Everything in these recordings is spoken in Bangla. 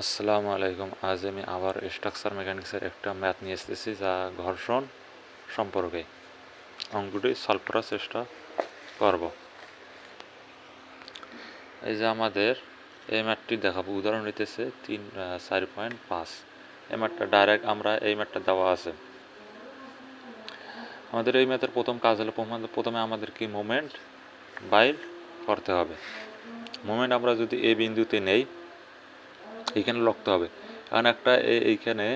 আসসালামু আলাইকুম। আজ আমি আবার স্ট্রাকচার মেকানিক্সের একটা ম্যাথ নিয়ে এসেছি, যা ঘর্ষণ সম্পর্কে। অঙ্কটি সলভ করার চেষ্টা করব। এই যে আমাদের এই ম্যাথটি দেখাবো। উদাহরণ নিতেছে তিন চার পয়েন্ট পাঁচ। এই ম্যাথটা ডাইরেক্ট আমরা এই ম্যাথটা দেওয়া আছে। আমাদের এই ম্যাথের প্রথম কাজ হলো, প্রথমে- আমাদের কি মোমেন্ট বাইর করতে হবে। মোমেন্ট আমরা যদি এ বিন্দুতে নেই এইখানে রাখতে হবে। কারণ একটা এইখানে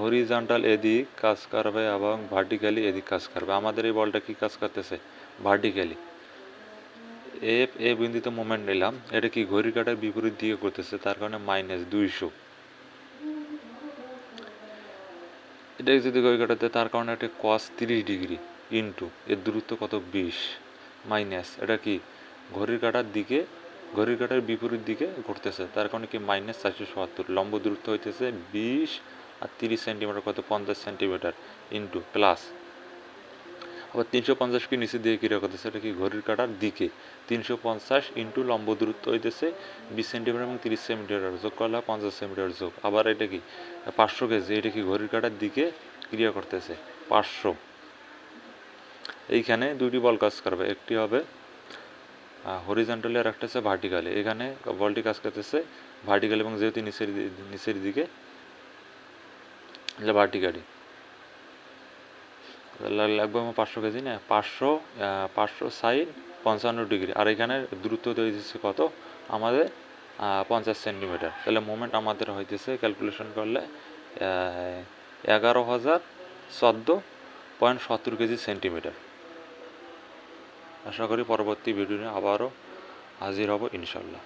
হরিজন্টাল এদিক কাজ করবে এবং ভার্টিক্যালি এদিক কাজ করবে। আমাদের এই বলটা কি কাজ করতেছে? ভার্টিক্যালি এ এ বিন্দুতে মোমেন্ট নিলাম। এটা কি ঘড়ি কাটার বিপরীত দিকে করতেছে? তার কারণে মাইনাস দুইশো। এটা যদি ঘড়ি কাটাতে তার কারণে একটা কস তিরিশ ডিগ্রি ইন্টু এর দূরত্ব কত? বিশ। মাইনাস এটা কি? ঘড়ির কাটার দিকে ঘড়ির কাটার বিপরীত দিকে ঘুরতেছে। তার কারণে কি মাইনাস চারশো সত্তর। লম্ব দূরত্ব হইতেছে বিশ আর তিরিশ সেন্টিমিটার কত? পঞ্চাশ সেন্টিমিটার ইন্টু প্লাস আবার তিনশো পঞ্চাশ কি নিচে দিয়ে কী করতেছে এটা কি ঘড়ির কাটার দিকে। তিনশো পঞ্চাশ ইন্টু লম্ব দূরত্ব হইতেছে বিশ সেন্টিমিটার এবং তিরিশ সেন্টিমিটার যোগ করলে পঞ্চাশ সেন্টিমিটার যোগ। আবার এটা কি? পাঁচশো কেজি। এটা কি ঘড়ির কাটার দিকে ক্রিয়া করতেছে? পাঁচশো। এইখানে দুটি বল কাজ করবে। একটি হবে হরিজন্টালি আর একটা হচ্ছে ভার্টিক্যালি এখানে বলটি কাজ করতেছে ভার্টিক্যালি এবং যেহেতু নিচের নিচের দিকে ভার্টিক্যালি লাগবে আমার পাঁচশো কেজি না? পাঁচশো পাঁচশো সাইন পঞ্চান্ন ডিগ্রি। আর এখানে দূরত্ব দিচ্ছে কত? আমাদের পঞ্চাশ সেন্টিমিটার। তাহলে মোমেন্ট আমাদের হইতেছে ক্যালকুলেশন করলে এগারো হাজার চোদ্দ পয়েন্ট সত্তর কেজি সেন্টিমিটার। আশা করি পরবর্তী ভিডিও নিয়ে আবারও হাজির হব ইনশাল্লাহ